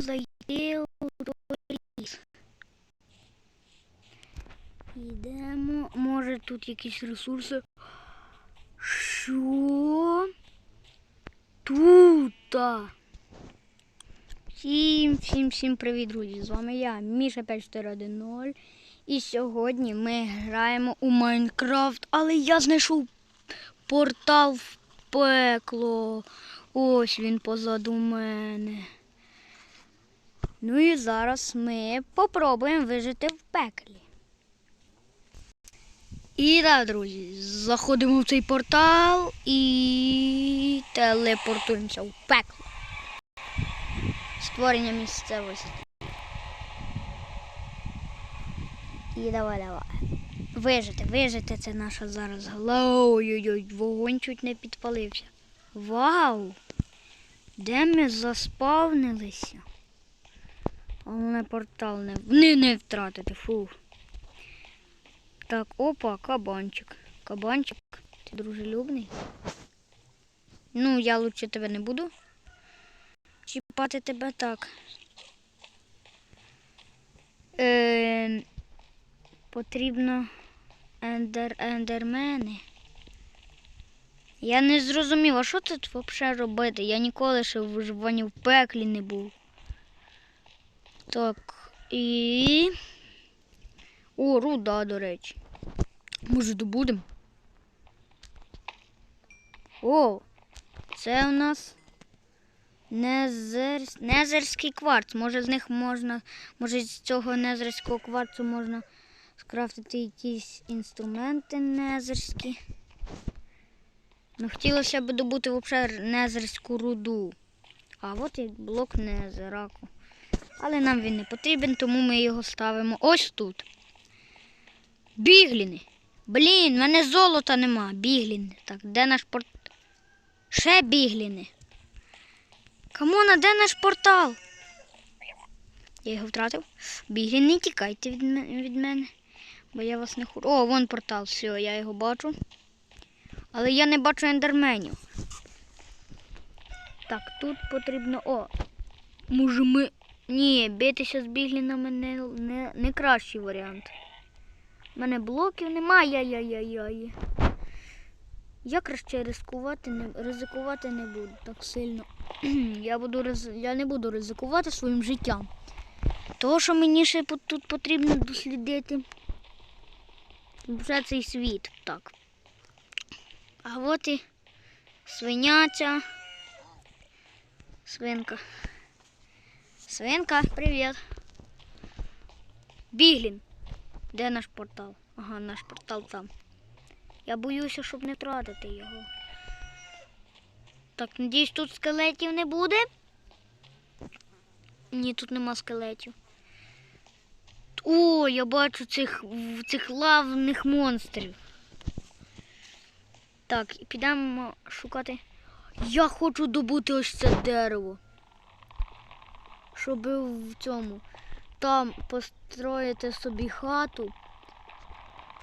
зайти у той ліс. Йдемо. Може тут якісь ресурси. Що? Тута. Всім, всім, всім привіт, друзі! З вами я, Міша 5410. І сьогодні ми граємо у Майнкрафт, але я знайшов портал в пекло. Ось він позаду мене. Ну і зараз ми попробуємо вижити в пеклі. І так, друзі, заходимо в цей портал і телепортуємося в пекло. Створення місцевості. І давай, давай. Вижити, вижити це наша зараз. Ой-ой-ой, вогонь чуть не підпалився. Вау! Де ми заспавнилися? Головне портал не, не, не втратити, фу. Так, опа, кабанчик. Кабанчик, ти дружелюбний? Ну, я лучше тебе не буду. Чіпати тебе так. Е, потрібно ендер, ендермени. Я не зрозуміла, що тут взагалі робити. Я ніколи ще в виживанні в пеклі не був. Так, і. О, руда, до речі. Може, добудемо? О, це у нас незер... незерський кварц. Може з них можна, може з цього незерського кварцу можна скрафтити якісь інструменти незерські. Ну, хотілося б добути взагалі незерську руду. А от і блок незераку. Але нам він не потрібен, тому ми його ставимо ось тут. Бігліни. Блін, в мене золота нема. Бігліни. Так, де наш порт? Ще бігліни. Камона, де наш портал? Я його втратив. Бігліни, тікайте від мене, від мене. Бо я вас не хочу. О, вон портал, все, я його бачу. Але я не бачу ендерменів. Так, тут потрібно. О! Може ми. Ні, битися з біглінами не, не, не кращий варіант. У мене блоків немає. Яй-яй-яй. Я краще ризикувати не, ризикувати не буду так сильно. я, буду, riz- я не буду ризикувати своїм життям. Того, що мені ще тут потрібно дослідити. Вже цей світ. Так. А от і свиняця. Свинка. Свинка, привіт. Біглін. Де наш портал? Ага, наш портал там. Я боюся, щоб не втратити його. Так, надіюсь, тут скелетів не буде. Ні, тут нема скелетів. О, я бачу цих, цих лавних монстрів. Так, підемо шукати. Я хочу добути ось це дерево. Щоб в цьому там построїти собі хату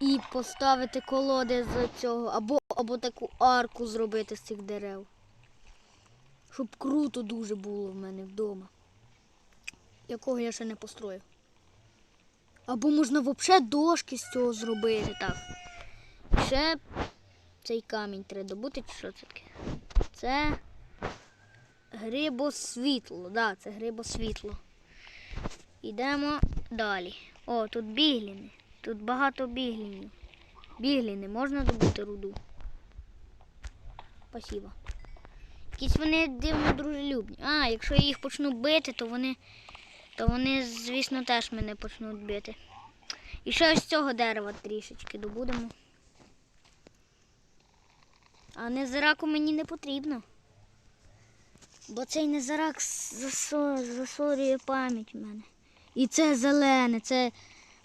і поставити колоди з цього, або, або таку арку зробити з цих дерев. Щоб круто дуже було в мене вдома. Якого я ще не построїв. Або можна взагалі дошки з цього зробити. Так. Ще цей камінь треба добути, чи що це таке? Це грибосвітло. Да, це грибосвітло. Йдемо далі. О, тут бігліни. Тут багато біглінів. Бігліни, можна добути руду. Спасибо. Якісь вони дивно дружелюбні. А, якщо я їх почну бити, то вони, то вони, звісно, теж мене почнуть бити. І ще ось цього дерева трішечки добудемо. А незираку мені не потрібно. Бо цей незирак засо- засорює пам'ять в мене. І це зелене, це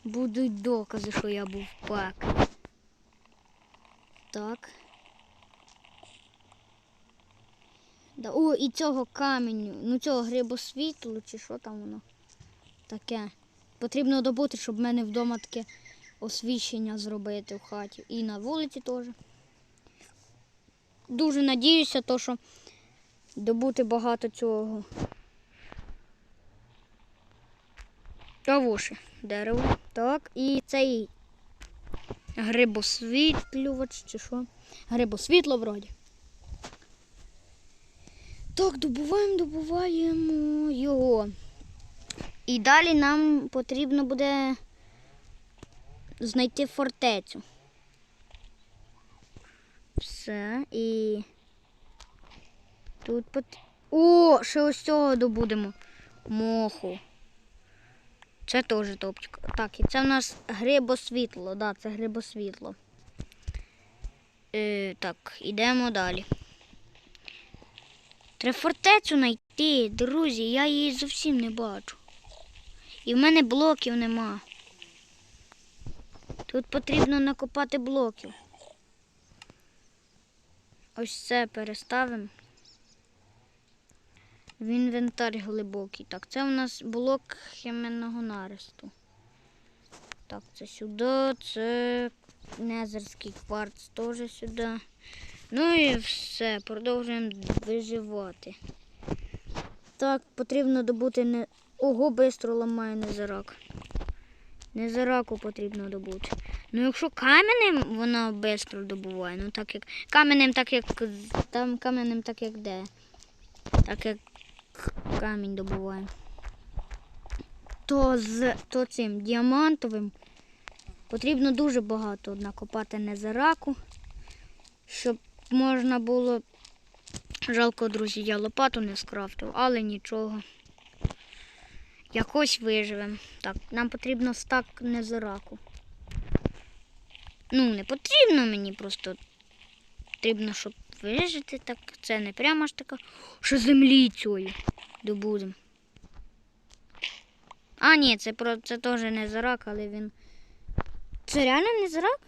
будуть докази, що я був пеклі. Так. Да, о, і цього каменю, ну цього грибосвітлу, чи що там воно таке. Потрібно добути, щоб в мене вдома таке освіщення зробити в хаті. І на вулиці теж. Дуже надіюся, то, що добути багато цього Того дерево. Так, і цей грибосвітлювач чи що? Грибосвітло вроді. Так, добуваємо, добуваємо його. І далі нам потрібно буде знайти фортецю. Все. І тут пот... О, ще ось цього добудемо. Моху. Це теж топчик. Так, і це в нас грибосвітло. Да, це грибосвітло. Е, так, ідемо далі. Треба фортецю знайти, друзі, я її зовсім не бачу. І в мене блоків нема. Тут потрібно накопати блоків. Ось це переставимо. В інвентар глибокий. Так, це у нас блок хімінного наросту. Так, це сюди, це незерський кварц теж сюди. Ну і все, продовжуємо виживати. Так, потрібно добути не. Ого, швидко ламає незирак. Незираку потрібно добути. Ну, якщо каменем вона швидко добуває, ну так як. Каменем так як. Там каменем так як де. Так як камінь добуває. То з то цим діамантовим потрібно дуже багато накопати незираку, щоб можна було. Жалко, друзі, я лопату не скрафтив, але нічого. Якось виживемо. Так, нам потрібно стак незираку. Ну, не потрібно мені просто. Потрібно, щоб вижити. Так, це не прямо ж така. Що землі цієї добудемо. А, ні, це про це теж не зарак, але він. Це реально не зарак?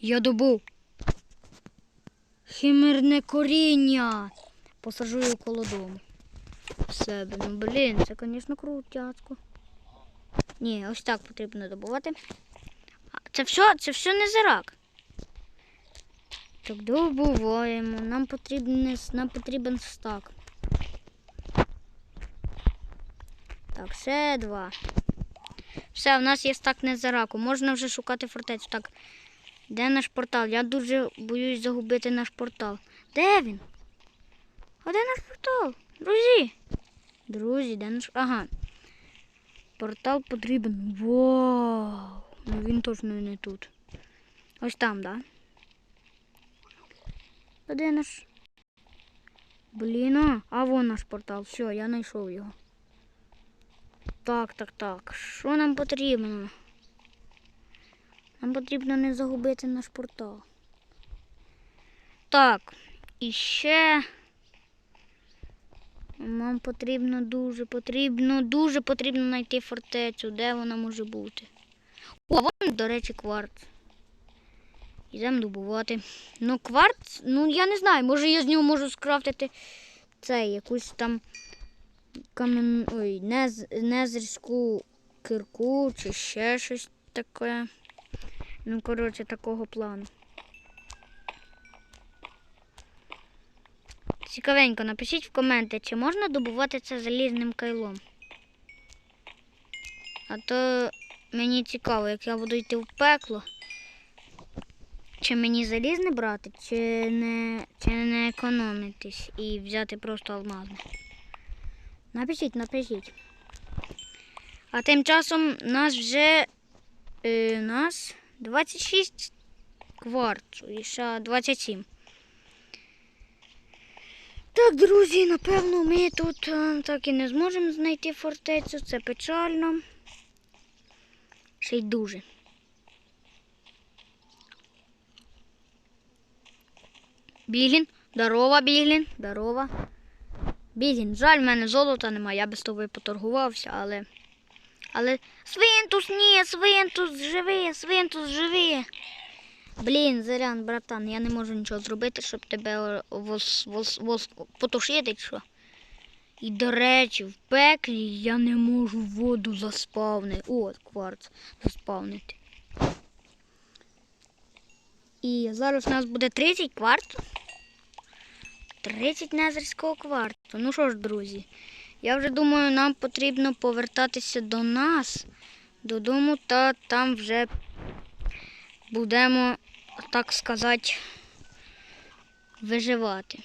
Я добув. Химерне коріння. Посажу його коло дому. В себе. Ну, блін, це, звісно, крутяцько. Ні, ось так потрібно добувати. Це все, це все не зарак. Так, добуваємо. Нам потрібен, нам потрібен стак. Так, ще два. Все, в нас є стак не за раку. Можна вже шукати фортецю. Так, де наш портал? Я дуже боюсь загубити наш портал. Де він? А де наш портал? Друзі. Друзі, де наш. Ага. Портал потрібен. Вау! Ну він точно не тут. Ось там, так? Да? А де наш? Блін, а, а вон наш портал. Все, я знайшов його. Так, так, так. Що нам потрібно? Нам потрібно не загубити наш портал. Так, і ще нам потрібно дуже потрібно, дуже потрібно знайти фортецю, де вона може бути. О, вон, до речі, кварц. Йдемо добувати. Ну, кварц, ну я не знаю, може я з нього можу скрафтити цей, якусь там камен... Ой, нез... незерську кирку чи ще щось таке. Ну, коротше, такого плану. Цікавенько, напишіть в коменти, чи можна добувати це залізним кайлом. А то мені цікаво, як я буду йти в пекло. Чи мені залізне брати, чи не, чи не економитись і взяти просто алмазне. Напишіть, напишіть. А тим часом нас вже е, нас 26 кварцу і ще 27. Так, друзі, напевно, ми тут е, так і не зможемо знайти фортецю. Це печально. Ще й дуже. Білін, здорова, Білін, здорова. Білін, жаль, в мене золота немає, я би з тобою поторгувався, але. Але. Свинтус, ні, свинтус, живи, свинтус, живи. Блін, Зарян, братан, я не можу нічого зробити, щоб тебе вос, вос, вос, потушити, що. І, до речі, в пеклі я не можу воду заспавнити. О, кварц заспавнити. І зараз у нас буде 30 кварцу. 30 незерського кварту. Ну що ж, друзі, Я вже думаю, нам потрібно повертатися до нас, додому, та там вже будемо, так сказати, виживати.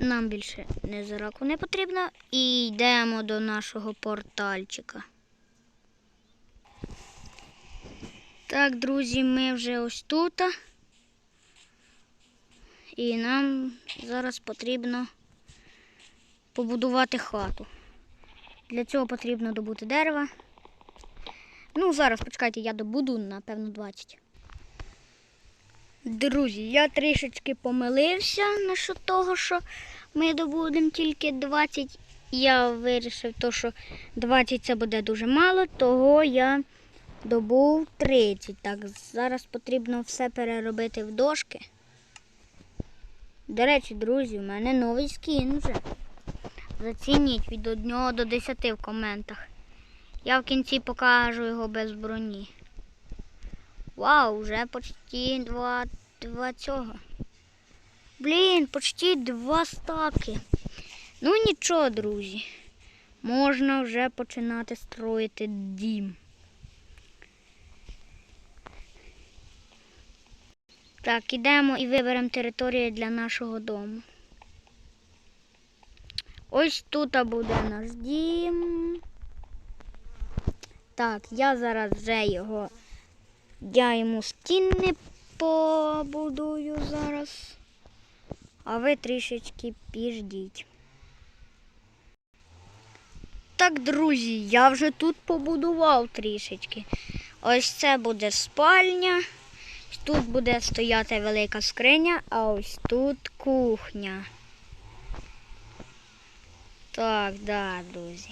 Нам більше Незераку не потрібно і йдемо до нашого портальчика. Так, друзі, ми вже ось тут. І нам зараз потрібно побудувати хату. Для цього потрібно добути дерева. Ну, зараз почекайте, я добуду, напевно, 20. Друзі, я трішечки помилився насчет того, що ми добудемо тільки 20. Я вирішив, то, що 20 це буде дуже мало, того я добув 30. Так, зараз потрібно все переробити в дошки. До речі, друзі, в мене новий скін вже. Зацініть від 1 до 10 в коментах. Я в кінці покажу його без броні. Вау, вже почти два, два цього. Блін, почти два стаки. Ну нічого, друзі. Можна вже починати строїти дім. Так, ідемо і виберемо територію для нашого дому. Ось тут буде наш дім. Так, я зараз вже його. Я йому стіни побудую зараз. А ви трішечки піждіть. Так, друзі, я вже тут побудував трішечки. Ось це буде спальня. Тут буде стояти велика скриня, а ось тут кухня. Так, да, друзі.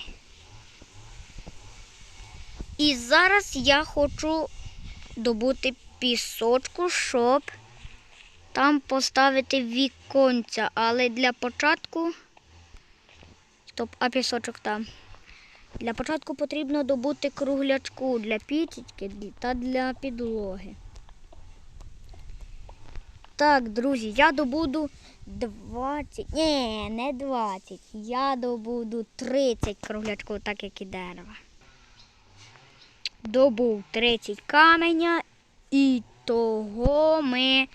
І зараз я хочу добути пісочку, щоб там поставити віконця. Але для початку. Стоп, а пісочок там. Для початку потрібно добути круглячку для пічечки та для підлоги. Так, друзі, я добуду 20. Ні, не 20. Я добуду 30 круглячків, так як і дерева. Добув 30 каменя і того ми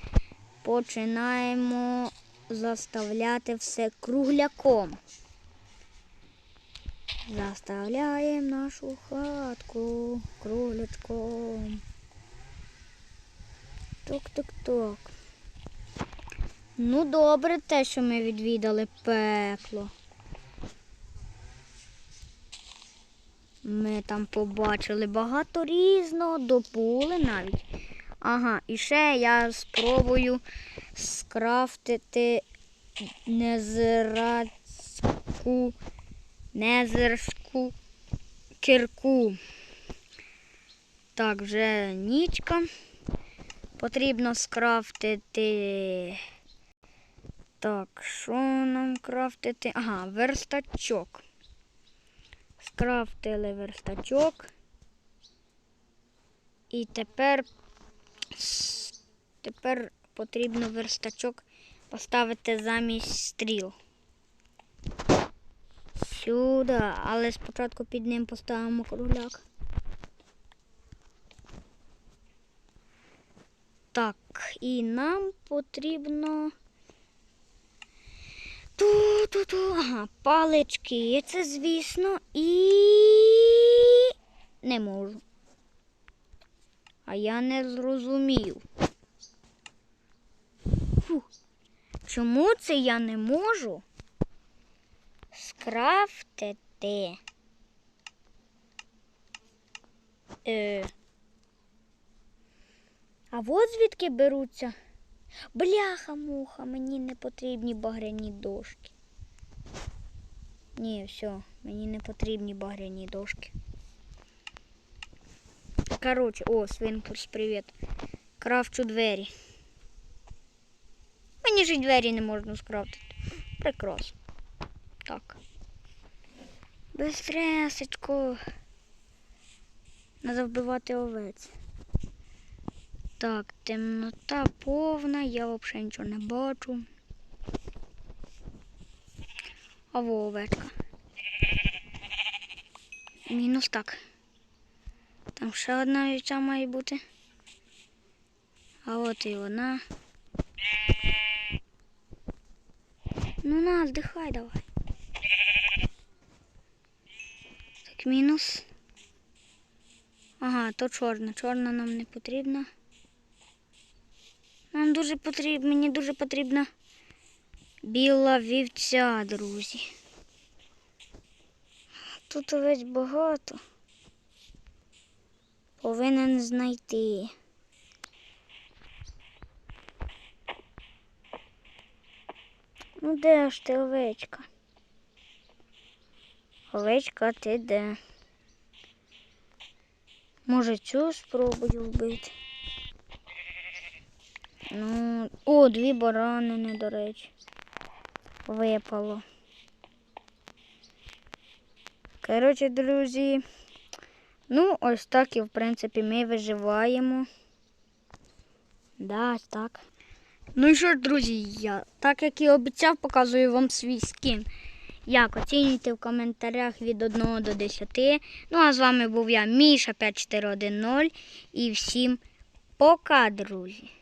починаємо заставляти все кругляком. Заставляємо нашу хатку круглячком. Тук-тук-тук. Ну, добре те, що ми відвідали пекло. Ми там побачили багато різного, добули навіть. Ага, і ще я спробую скрафтити незрацьку, незерську кирку. Так, вже нічка. Потрібно скрафтити. Так, що нам крафтити? Ага, верстачок. Скрафтили верстачок. І тепер, тепер потрібно верстачок поставити замість стріл. Сюди, але спочатку під ним поставимо кругляк. Так, і нам потрібно. Ту-ту-ту. Ага, палички. Це, звісно, і не можу. А я не зрозумів. Фу. Чому це я не можу скрафтити? Е. А от звідки беруться? Бляха-муха, мені не потрібні багряні дошки. Ні, все, мені не потрібні багряні дошки. Коротше, о, свинкурс, привіт. Крафчу двері. Мені ж і двері не можна скрафтити. Прекрасно. Так. Бистресечко. Надо вбивати овець. Так, темнота повна, я взагалі нічого не бачу. А во овечка. Мінус так. Там ще одна вівця має бути. А от і вона. Ну на, здихай давай. Так, мінус. Ага, то чорна. Чорна нам не потрібна. Нам дуже потрібно, мені дуже потрібна біла вівця, друзі. Тут овець багато. Повинен знайти. Ну де ж ти, овечка? Овечка, ти де? Може цю спробую вбити? Ну, о, дві баранини, до речі. Випало. Коротше, друзі. Ну, ось так і в принципі ми виживаємо. Да, так. Ну і що ж, друзі, я, так як і обіцяв, показую вам свій скін. Як оцінюйте в коментарях від 1 до 10. Ну а з вами був я, Міша 5410. І всім пока, друзі!